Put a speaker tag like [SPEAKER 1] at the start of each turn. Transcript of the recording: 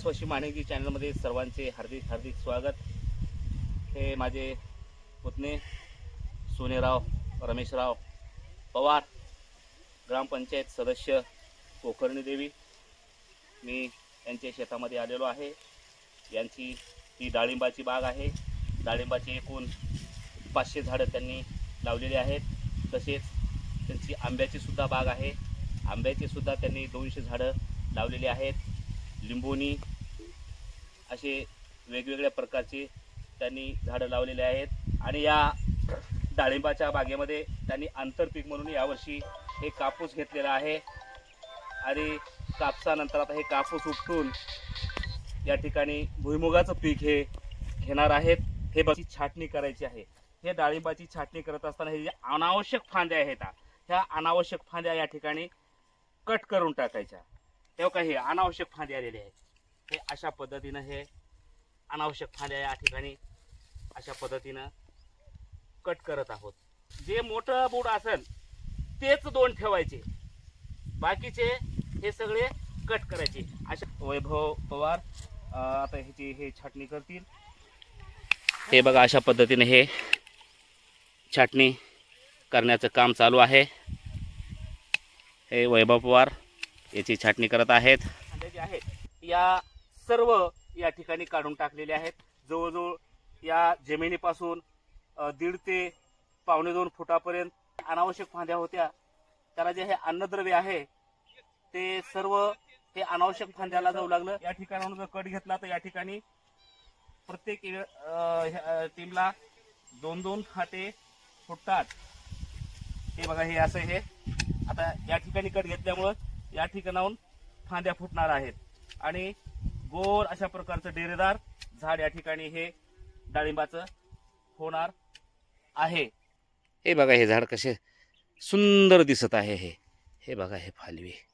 [SPEAKER 1] कैलासवासी माणिकजी चॅनलमध्ये सर्वांचे हार्दिक हार्दिक स्वागत. हे माझे पुतणे सोनेराव रमेशराव पवार ग्रामपंचायत सदस्य कोकर्णी देवी. मी यांच्या शेतामध्ये आलेलो आहे. यांची ही डाळिंबाची बाग आहे. डाळिंबाची एकूण पाचशे झाडं त्यांनी लावलेली आहेत. तसेच त्यांची आंब्याची सुद्धा बाग आहे. आंब्याची सुद्धा त्यांनी दोनशे झाडं लावलेली आहेत. लिंबोनी असे वेगवेगळ्या प्रकारचे त्यांनी झाडं लावलेले आहेत आणि या डाळिंबाच्या बागेमध्ये त्यांनी आंतरपीक म्हणून यावर्षी हे कापूस घेतलेला आहे. आणि कापसानंतर आता हे कापूस उपटून या ठिकाणी भुईमुगाचं पीक हे घेणार आहेत. हे बघ छाटणी करायची आहे. हे डाळिंबाची छाटणी करत असताना हे जे अनावश्यक फांद्या आहेत ह्या अनावश्यक फांद्या या ठिकाणी कट करून टाकायच्या. तेव्हा काही अनावश्यक फांदे आलेले आहेत. हे अशा पद्धतीनं हे अनावश्यक फांद्या या ठिकाणी अशा पद्धतीनं कट करत आहोत. जे मोठं बूड असेल तेच दोन ठेवायचे. बाकीचे हे सगळे कट करायचे. अशा वैभव पवार आता ह्याची हे छाटणी करतील. हे बघा अशा पद्धतीने हे छाटणी करण्याचं काम चालू आहे. हे वैभव पवार याची छाटणी करत आहेत. आहेत या सर्व या ठिकाणी काढून टाकलेले आहेत. जवळजवळ या जमिनीपासून दीड ते पावणे दोन फुटापर्यंत अनावश्यक फांद्या होत्या. त्याला जे हे अन्नद्रव्य आहे ते सर्व हे अनावश्यक फांद्याला जाऊ लागलं. या ठिकाणाहून जर कट घेतला तर या ठिकाणी प्रत्येक ह्या टीमला दोन दोन फाटे फुटतात. हे बघा हे असं हे आता या ठिकाणी कट घेतल्यामुळं या ठिकाणाहून फांद्या फुटणार आहेत. आणि गोल अशा प्रकारचं डेरेदार झाड या ठिकाणी हे डाळिंबाचं होणार आहे. हे बघा हे झाड कसे सुंदर दिसत आहे हे. हे बघा हे फालवे.